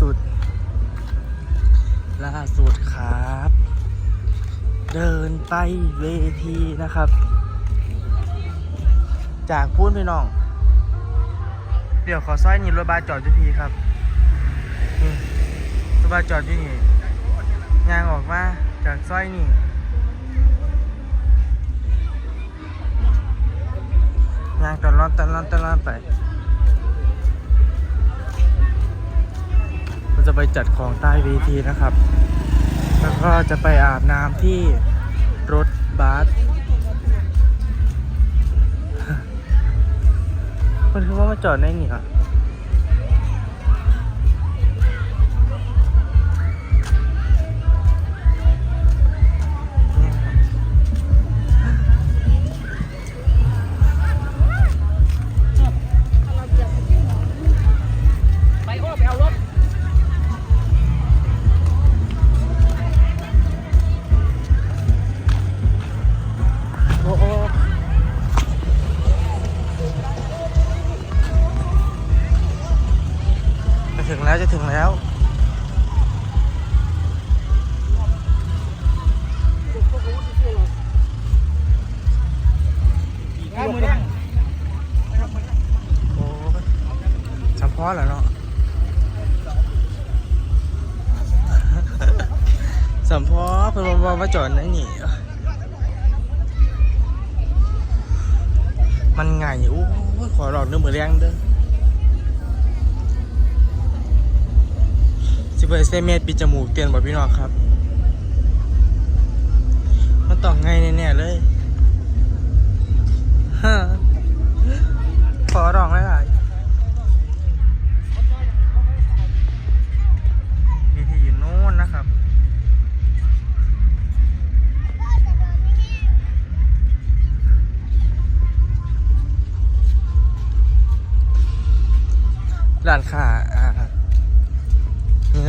สุด ล่าสุดครับ เดินไปเวทีนะครับ จากพูดพี่น้อง เดี๋ยวขอสร้อยนี่รถบัสจอดอยู่พีครับนี่รถบัสจอดอยู่นี่ยางออกมาจากสร้อยนี่ยางตลอดตลอดตลอดไป ไปจัดของใต้เวทีนะครับ แล้วก็จะไปอาบน้ำที่รถบัสมันคือว่ามาจอดในนี่อะ ถึงแล้วจะถึงแล้วงานมือเนี่ยโอ้ยจำเพาะเหรอเนาะสัมพอเพิ่นบอกว่าจอดนั่นนี่มันไงโอ้ยขอหลอกเนื้อมือแรงเด้อ เบอร์เซเมตรปิดจมูกเตียนบ่พี่น้องครับ มันต้องไงแน่ๆเลยฮะขอร้องหลายๆมีที่อยู่โน้นนะครับร้านค้าอ่า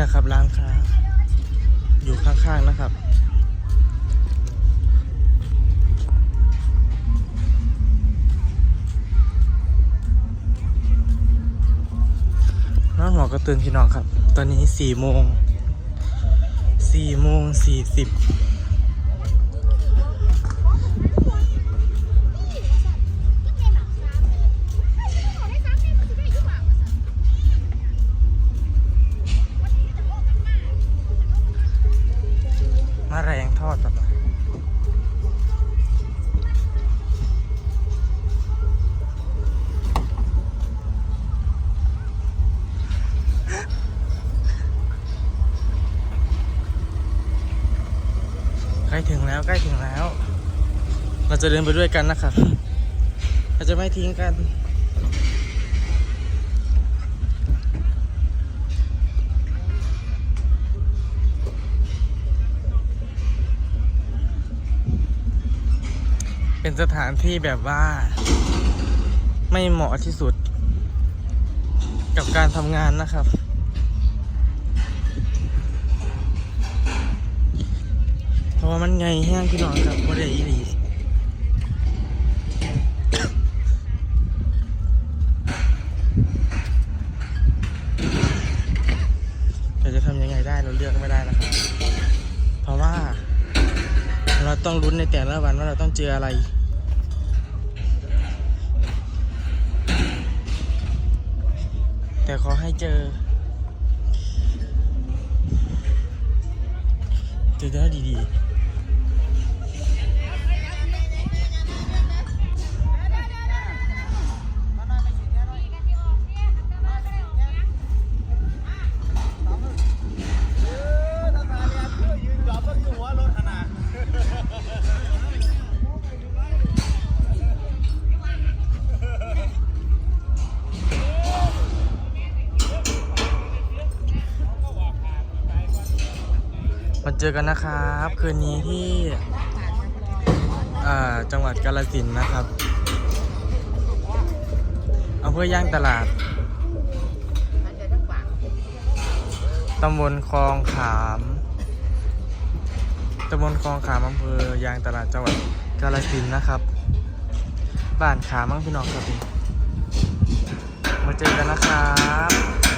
นะครับ ร้านค้า อยู่ข้างๆนะครับน้องหัวก็ตื่นพี่น้องครับ ตอนนี้สี่โมงสี่โมงสี่สิบ แรงทอดแบบใกล้ถึงแล้วใกล้ถึงแล้ว เราจะเดินไปด้วยกันนะครับ เราจะไม่ทิ้งกัน เป็นสถานที่แบบว่า ไม่เหมาะที่สุด กับการทำงานนะครับ เพราะว่ามันไงแห้งพี่น้องครับบ่ได้อีหลีจะทำยังไงได้เราเลือกไม่ได้นะครับ เพราะว่าเราต้องลุ้นในแต่ละวันว่าเราต้องเจออะไร แต่ขอให้เจอ เจอได้ดีๆ เจอกันนะครับ คืนนี้ที่จังหวัดกาฬสินนะครับอำเภอย่างตลาด ตำบลคลองขาม ตำบลคลองขามอำเภอยางตลาดจังหวัดกาฬสินนะครับ บ้านขามั่งพี่น้องครับมาเจอกันนะครับ